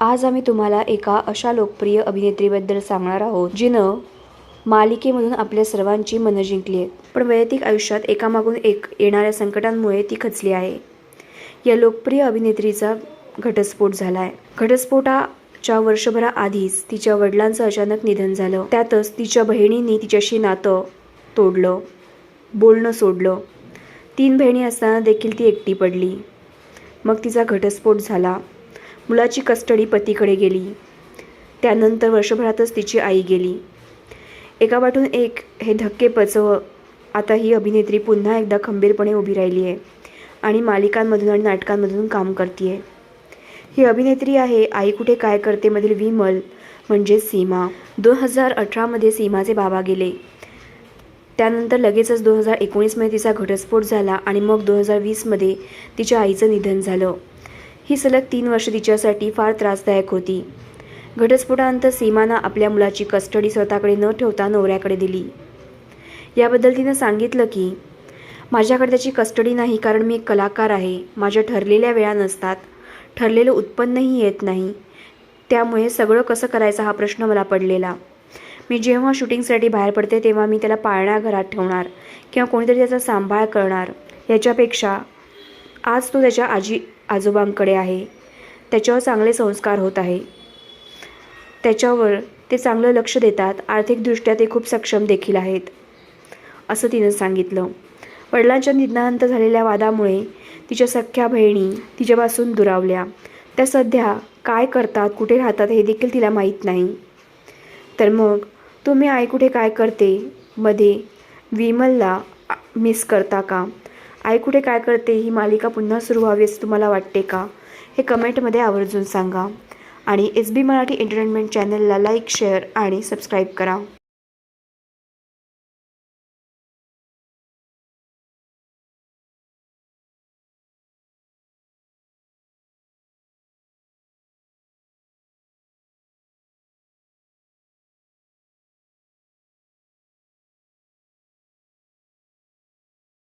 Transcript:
आज आम्ही तुम्हाला एका अशा लोकप्रिय अभिनेत्रीबद्दल सांगणार आहोत जिनं मालिकेमधून आपल्या सर्वांची मनं जिंकली आहेत. पण वैयक्तिक आयुष्यात एकामागून एक येणाऱ्या संकटांमुळे ती खचली आहे. या लोकप्रिय अभिनेत्रीचा घटस्फोट झाला आहे घटस्फोटाच्या वर्षभराआधीच तिच्या वडिलांचं अचानक निधन झालं. त्यातच तिच्या बहिणींनी तिच्याशी नातं तोडलं बोलणं सोडलं. तीन बहिणी असताना देखील ती एकटी पडली. मग तिचा घटस्फोट झाला. मुलाची कस्टडी पतीकडे गेली. त्यानंतर वर्षभरातच तिची आई गेली. एका वाटून एक हे धक्के पचव. आता ही अभिनेत्री पुन्हा एकदा खंबीरपणे उभी राहिली आहे आणि मालिकांमधून आणि नाटकांमधून काम करते आहे ही अभिनेत्री आहे आई कुठे काय करते मधील विमल म्हणजे सीमा. दोन हजार अठरामध्ये सीमाचे बाबा गेले. त्यानंतर लगेचच दोन हजार एकोणीसमध्ये तिचा घटस्फोट झाला आणि मग दोन हजार वीसमध्ये तिच्या आईचं निधन झालं. ही सलग तीन वर्ष तिच्यासाठी फार त्रासदायक होती. घटस्फोटानंतर सीमानं आपल्या मुलाची कस्टडी स्वतःकडे न ठेवता नवऱ्याकडे दिली. याबद्दल तिनं सांगितलं की माझ्याकडे त्याची कस्टडी नाही कारण मी एक कलाकार आहे. माझ्या ठरलेल्या वेळा नसतात. ठरलेलं उत्पन्नही येत नाही. त्यामुळे सगळं कसं करायचं हा प्रश्न मला पडलेला. मी जेव्हा शूटिंगसाठी बाहेर पडते तेव्हा मी त्याला पाळण्याघरात ठेवणार किंवा कोणीतरी त्याचा सांभाळ करणार. याच्यापेक्षा आज तो त्याच्या आजी आजोबांकडे आहे. त्याच्यावर चांगले संस्कार होत आहे. त्याच्यावर ते चांगलं लक्ष देतात. आर्थिकदृष्ट्या ते खूप सक्षम देखील आहेत. असं तिनं सांगितलं. वडिलांच्या निधनानंतर झालेल्या वादामुळे तिच्या सख्ख्या बहिणी तिच्यापासून दुरावल्या. त्या सध्या काय करतात कुठे राहतात हे देखील तिला माहीत नाही. तर मग तुम्ही आई कुठे काय करते? मध्ये विमलला मिस करता का? आई कुठे काय करते? ही मालिका पुन्हा सुरू व्हावी असं तुम्हाला वाटते का? हे कमेंटमध्ये आवर्जून सांगा. आणि एस बी मराठी एंटरटेनमेंट चॅनलला लाईक शेअर आणि सबस्क्राईब करा.